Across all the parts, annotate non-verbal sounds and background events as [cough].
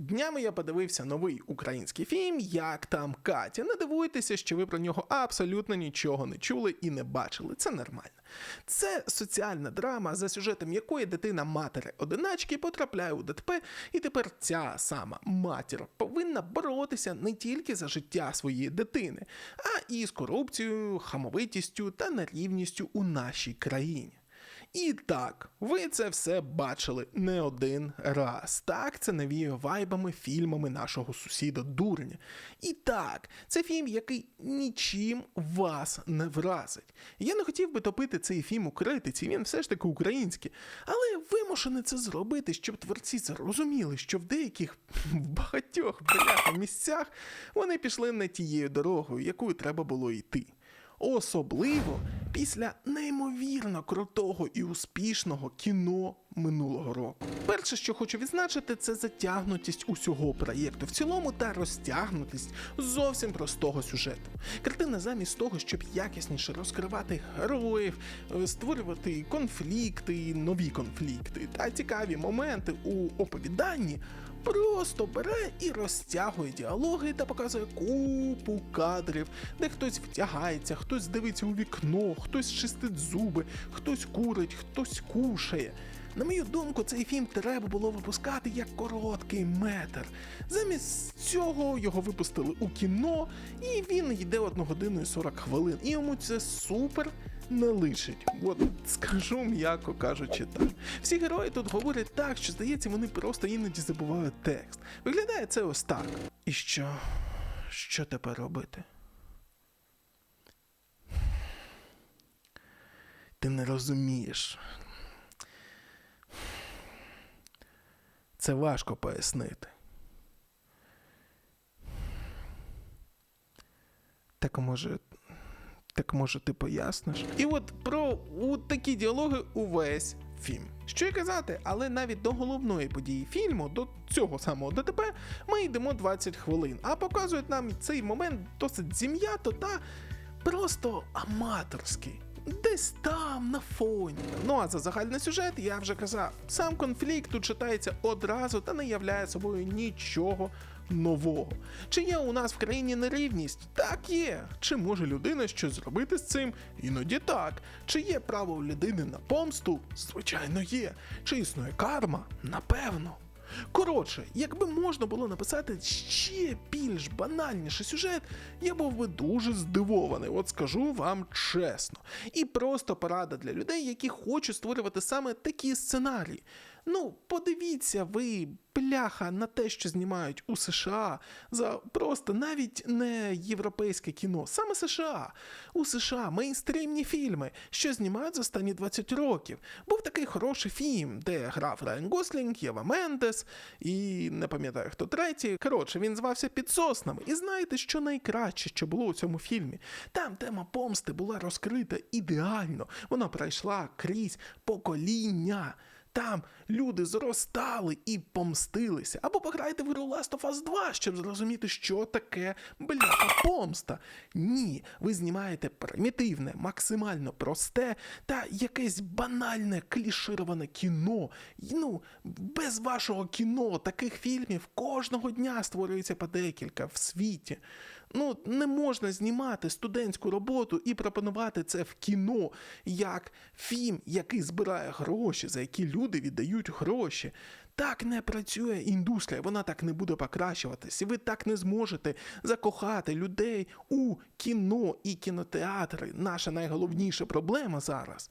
Днями я подивився новий український фільм Як там Катя. Не дивуйтеся, що ви про нього абсолютно нічого не чули і не бачили. Це нормально. Це соціальна драма, за сюжетом якої дитина матері одиначки потрапляє у ДТП, і тепер ця сама матір повинна боротися не тільки за життя своєї дитини, а і з корупцією, хамовитістю та нерівністю у нашій країні. І так, ви це все бачили не один раз. Так, це навіє вайбами, фільмами нашого сусіда дурня. І так, це фільм, який нічим вас не вразить. Я не хотів би топити цей фільм у критиці, він все ж таки український, але вимушений це зробити, щоб творці зрозуміли, що в деяких в [laughs] багатьох місцях вони пішли не тією дорогою, якою треба було йти. Особливо після неймовірно крутого і успішного кіно минулого року. Перше, що хочу відзначити, це затягнутість усього проєкту в цілому та розтягнутість зовсім простого сюжету. Картина замість того, щоб якісніше розкривати героїв, е, створювати конфлікти, нові конфлікти та цікаві моменти у оповіданні. Просто бере і розтягує діалоги та показує купу кадрів, де хтось втягається, хтось дивиться у вікно, хтось чистить зуби, хтось курить, хтось кушає. На мою думку, цей фільм треба було випускати як короткий метр. Замість цього його випустили у кіно, і він йде 1 годину і 40 хвилин. І йому це супер не лишить. От скажу м'яко кажучи так. Всі герої тут говорять так, що здається, вони просто іноді забувають текст. Виглядає це ось так. І що? Що тепер робити? Ти не розумієш. Це важко пояснити. Так може. Так може ти поясниш? І от про у такі діалоги увесь фільм. Що й казати, але навіть до головної події фільму, до цього самого ДТП, ми йдемо 20 хвилин, а показують нам цей момент досить зім'ято та просто аматорський. Десь там на фоні. Ну а за загальний сюжет я вже казав, сам конфлікт тут читається одразу та не являє собою нічого нового. Чи є у нас в країні нерівність? Так є. Чи може людина щось зробити з цим? Іноді так. Чи є право у людини на помсту? Звичайно, є. Чи існує карма? Напевно. Коротше, якби можна було написати ще більш банальніший сюжет, я був би дуже здивований, от скажу вам чесно. І просто порада для людей, які хочуть створювати саме такі сценарії. Ну, подивіться ви, бляха, на те, що знімають у США за просто навіть не європейське кіно, саме США. У США мейнстрімні фільми, що знімають за останні 20 років. Був такий хороший фільм, де грав Райан Гослінг, Єва Мендес і не пам'ятаю хто третій. Коротше, він звався під соснами. І знаєте, що найкраще, що було у цьому фільмі? Там тема помсти була розкрита ідеально. Вона пройшла крізь покоління. Там люди зростали і помстилися. Або пограйте в гру Last of Us 2, щоб зрозуміти, що таке бляха помста. Ні, ви знімаєте примітивне, максимально просте та якесь банальне клішироване кіно. Ну, без вашого кіно таких фільмів кожного дня створюється по декілька в світі. Ну, не можна знімати студентську роботу і пропонувати це в кіно як фільм, який збирає гроші, за які люди віддають гроші. Так не працює індустрія, вона так не буде покращуватись. І ви так не зможете закохати людей у кіно і кінотеатри. Наша найголовніша проблема зараз.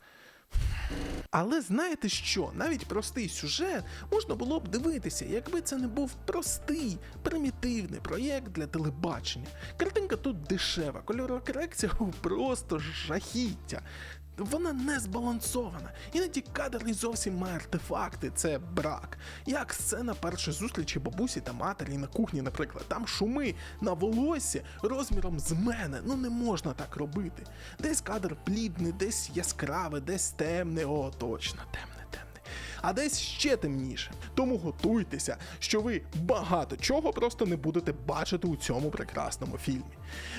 Але знаєте що? Навіть простий сюжет можна було б дивитися, якби це не був простий, примітивний проєкт для телебачення. Картинка тут дешева, кольорова корекція [laughs] просто жахіття. Вона не збалансована. Іноді кадр і зовсім має артефакти, це брак. Як сцена першої зустрічі бабусі та матері на кухні, наприклад, там шуми на волосі розміром з мене. Ну не можна так робити. Десь кадр плідний, десь яскравий, десь темний, о, точно, темний. А десь ще темніше. Тому готуйтеся, що ви багато чого просто не будете бачити у цьому прекрасному фільмі.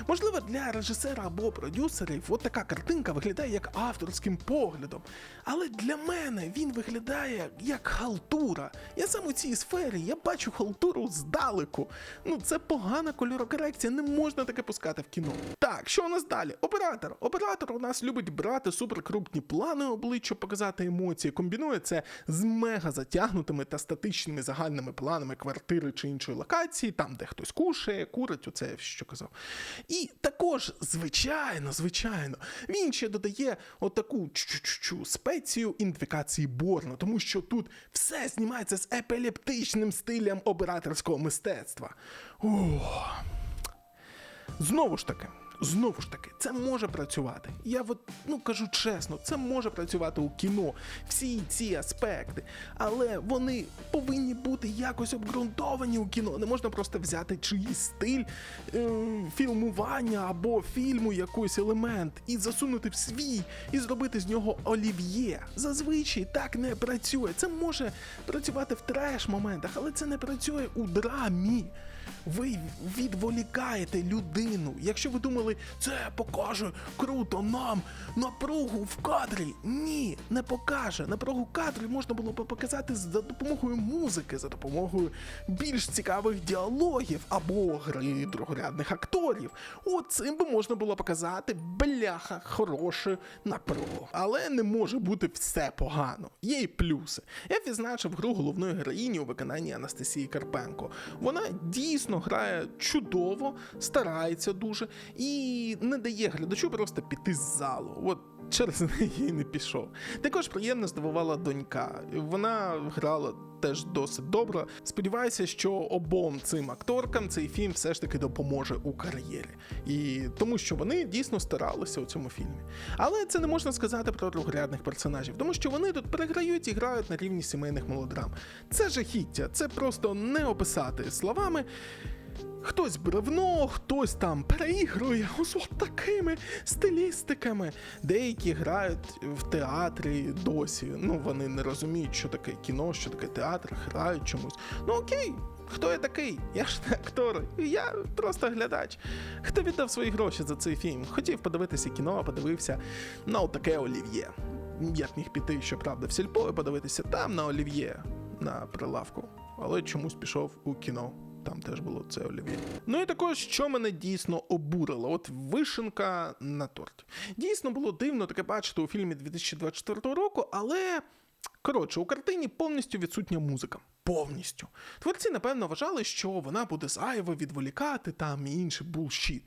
Можливо, для режисера або продюсерів от така картинка виглядає як авторським поглядом, але для мене він виглядає як халтура. Я сам у цій сфері я бачу халтуру здалеку. Ну це погана кольорокорекція, не можна таке пускати в кіно. Так, що у нас далі? Оператор. Оператор у нас любить брати суперкрупні плани обличчя, показати емоції. Комбінує це з мега затягнутими та статичними загальними планами квартири чи іншої локації, там де хтось кушає, курить, оце що казав. І також, звичайно, звичайно, він ще додає отаку чу-чу-чу спецію ідентифікації Борна, тому що тут все знімається з епілептичним стилем операторського мистецтва. Ох. Знову ж таки, знову ж таки, це може працювати. Я от, ну кажу чесно, це може працювати у кіно, всі ці аспекти, але вони повинні бути якось обґрунтовані у кіно. Не можна просто взяти чиїсь стиль е, фільмування або фільму якийсь елемент і засунути в свій, і зробити з нього олів'є. Зазвичай так не працює. Це може працювати в треш моментах, але це не працює у драмі. Ви відволікаєте людину. Якщо ви думали, це покаже круто нам напругу в кадрі. Ні, не покаже. Напругу кадрі можна було б показати за допомогою музики, за допомогою більш цікавих діалогів або гри другорядних акторів. От цим би можна було показати бляха хорошу напругу. Але не може бути все погано. Є й плюси. Я відзначив гру головної героїні у виконанні Анастасії Карпенко. Вона дійсно грає чудово, старається дуже і не дає глядачу просто піти з залу. От через неї не пішов. Також приємно здивувала донька. Вона грала теж досить добре. Сподіваюся, що обом цим акторкам цей фільм все ж таки допоможе у кар'єрі. І тому, що вони дійсно старалися у цьому фільмі. Але це не можна сказати про другорядних персонажів, тому що вони тут переграють і грають на рівні сімейних мелодрам. Це жахіття, це просто не описати словами. Хтось бревно, хтось там переігрує ось от такими стилістиками. Деякі грають в театрі досі. Ну вони не розуміють, що таке кіно, що таке театр, грають чомусь. Ну окей. Хто я такий? Я ж не актор, я просто глядач. Хто віддав свої гроші за цей фільм? Хотів подивитися кіно, а подивився на таке олів'є. Я б міг піти, щоправда, в сільпо і подивитися там на олів'є на прилавку, але чомусь пішов у кіно. Там теж було це олів'є. Ну і також, що мене дійсно обурило, от вишенка на торті. Дійсно було дивно таке бачити у фільмі 2024 року, але. Коротше, у картині повністю відсутня музика. Повністю. Творці, напевно, вважали, що вона буде зайво відволікати там і інший булшіт.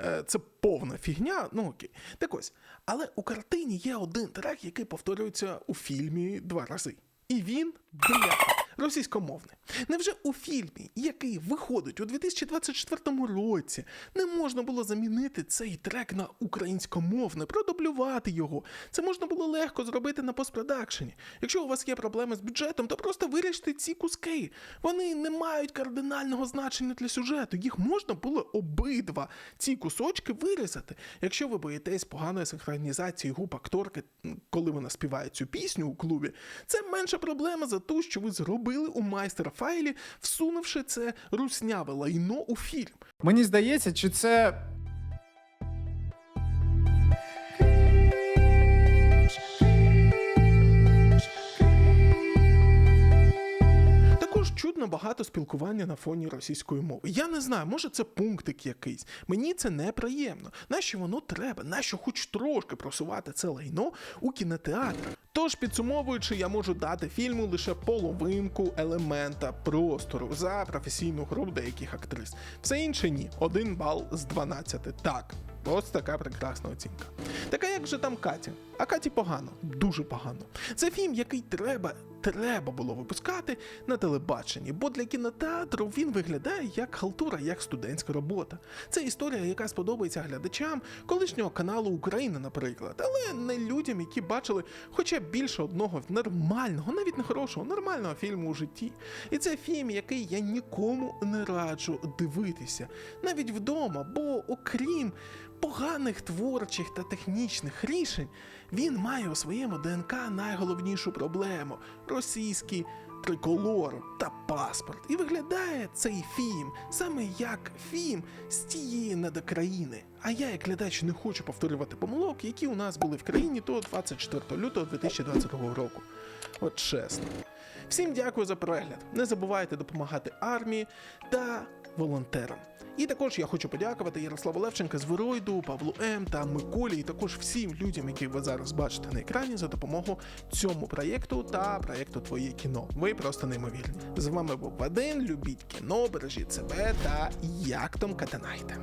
Е, Це повна фігня, ну окей. Так ось. Але у картині є один трек, який повторюється у фільмі два рази. І він бляха, російськомовний. Невже у фільмі, який виходить у 2024 році, не можна було замінити цей трек на українськомовне, продублювати його? Це можна було легко зробити на постпродакшені. Якщо у вас є проблеми з бюджетом, то просто виріште ці куски. Вони не мають кардинального значення для сюжету. Їх можна було обидва ці кусочки вирізати. Якщо ви боїтесь поганої синхронізації губ акторки, коли вона співає цю пісню у клубі, це менша проблема за ту, що ви зробили у майстер файлі, всунувши це русняве лайно у фільм. Мені здається, чи це. Чудно багато спілкування на фоні російської мови. Я не знаю, може це пунктик якийсь. Мені це неприємно. Нащо воно треба? Нащо хоч трошки просувати це лайно у кінотеатрах? Тож, підсумовуючи, я можу дати фільму лише половинку елемента простору за професійну гру деяких актрис. Все інше ні. Один бал з 12. Так. Ось така прекрасна оцінка. Така як же там Катя? А Каті погано, дуже погано. Це фільм, який треба, треба було випускати на телебаченні, бо для кінотеатру він виглядає як халтура, як студентська робота. Це історія, яка сподобається глядачам колишнього каналу Україна, наприклад, але не людям, які бачили хоча б більше одного нормального, навіть не хорошого, нормального фільму у житті. І це фільм, який я нікому не раджу дивитися, навіть вдома, бо окрім поганих творчих та технічних рішень, він має у своєму ДНК найголовнішу проблему російський триколор та паспорт. І виглядає цей фільм саме як фільм з тієї недокраїни. А я, як глядач, не хочу повторювати помилок, які у нас були в країні до 24 лютого 2022 року. От чесно. Всім дякую за перегляд. Не забувайте допомагати армії та волонтерам. І також я хочу подякувати Ярославу Левченка з Вироїду, Павлу М та Миколі, і також всім людям, яких ви зараз бачите на екрані, за допомогу цьому проєкту та проєкту Твоє кіно. Ви просто неймовірні. З вами був Вадим. Любіть кіно, бережіть себе та як там катанайте.